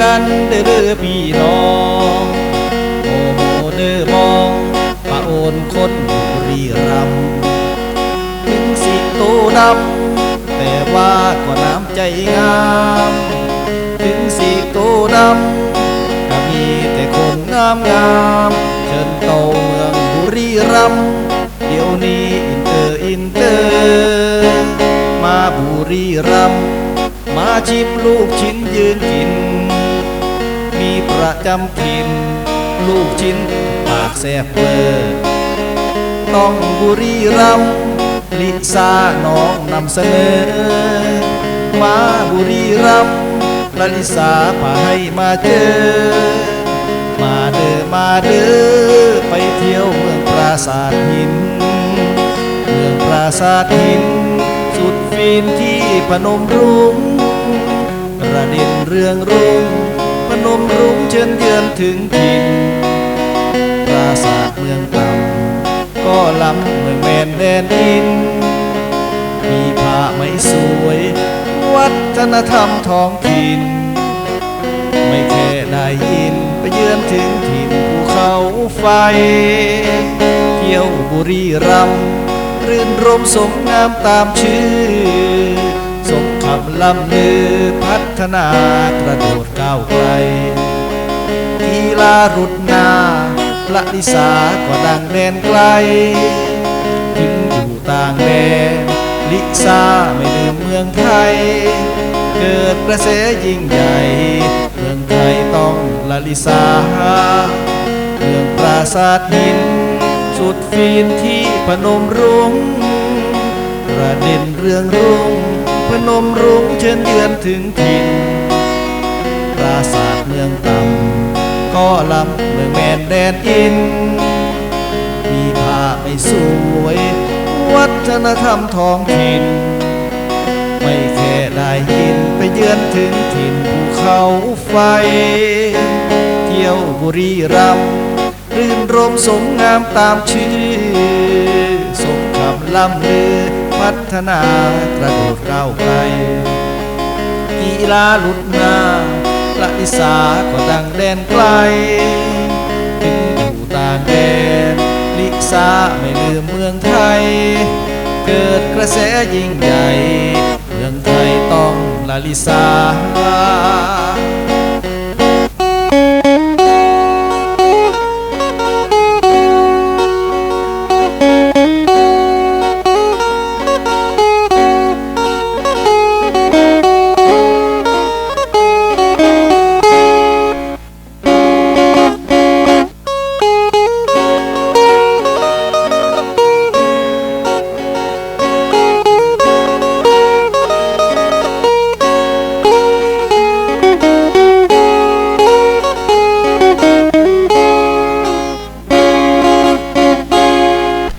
กันเด้อเด้อพี่น้องโอโมเด้อมองปะโอนคนบุรีรัมย์ถึงสิโตดำแต่ว่าก็น้ำใจงาม ถึงสีโตดำก็มีแต่คนงามงามเชิญเต่าเมืองบุรีรัมย์เดี๋ยวนี้อินเตอร์อินเตอร์ มาบุรีรัมย์ มาชิมลูกชิ้นยืนกิน มีประจำถิ่นลูกชิ้นปากแซ่บเบอร์ต้องบุรีรัมย์ลิซาน้องนำเสนอ มาบุรีรัมย์ลลิสาพาให้มาเจอ มาเด้อมาเด้อไปเที่ยวเมืองปราสาทหิน เมืองปราสาทหิน สุดฟินที่พนมรุง้ง รืองรุ่งพนมรุ้งเชิญเยือนถึงถิ่นปราสาทเมืองต่ำก็ล้ำเมืองแมนแดนอิน มีผ้าไหมสวย วัฒนธรรมท้องถิ่น ไม่แค่ได้ยินไปเยือนถึงถิ่นภูเขาไฟเที่ยวบุรีรัมย์รื่นรมสมงามตามชื่อ สมคำลำลือพั ฒนากระโดดก้าวไกลกีฬารุดนาละลิสาก็ดังแดนไกล ถึงอยู่ต่างแดนลิซาไม่ลืมเมืองไทย เกิดกระแสยิ่งใหญ่ เมืองไทยต้องละลิซาเมืองปราสาทหิน สุดฟีนที่พนมรุง้งประเด็นเรื่องรุ่ง พนมรุ้งเชิญเยือนถึงถิ่นปราสาทเมืองต่ำก็ลำเมืองแมนแดนอิน มีผ้าไม่สวย วัฒนธรรมท้องถิ่น ไม่แค่ได้ยินไปเยือนถึงถิ่นภูเขาไฟ เที่ยวบุรีรัมย์รื่นรมสมงามตามชื่อ สมคำล่ำลือ พัฒนากระโดดก้าวไกลกีฬาหลุดนาละอิสาก็ดังแดนไกล ถึงอยู่ต่างแดน ลิซาไม่ลืมเมืองไทย เกิดกระแสยิ่งใหญ่ เมืองไทยต้องละลิซา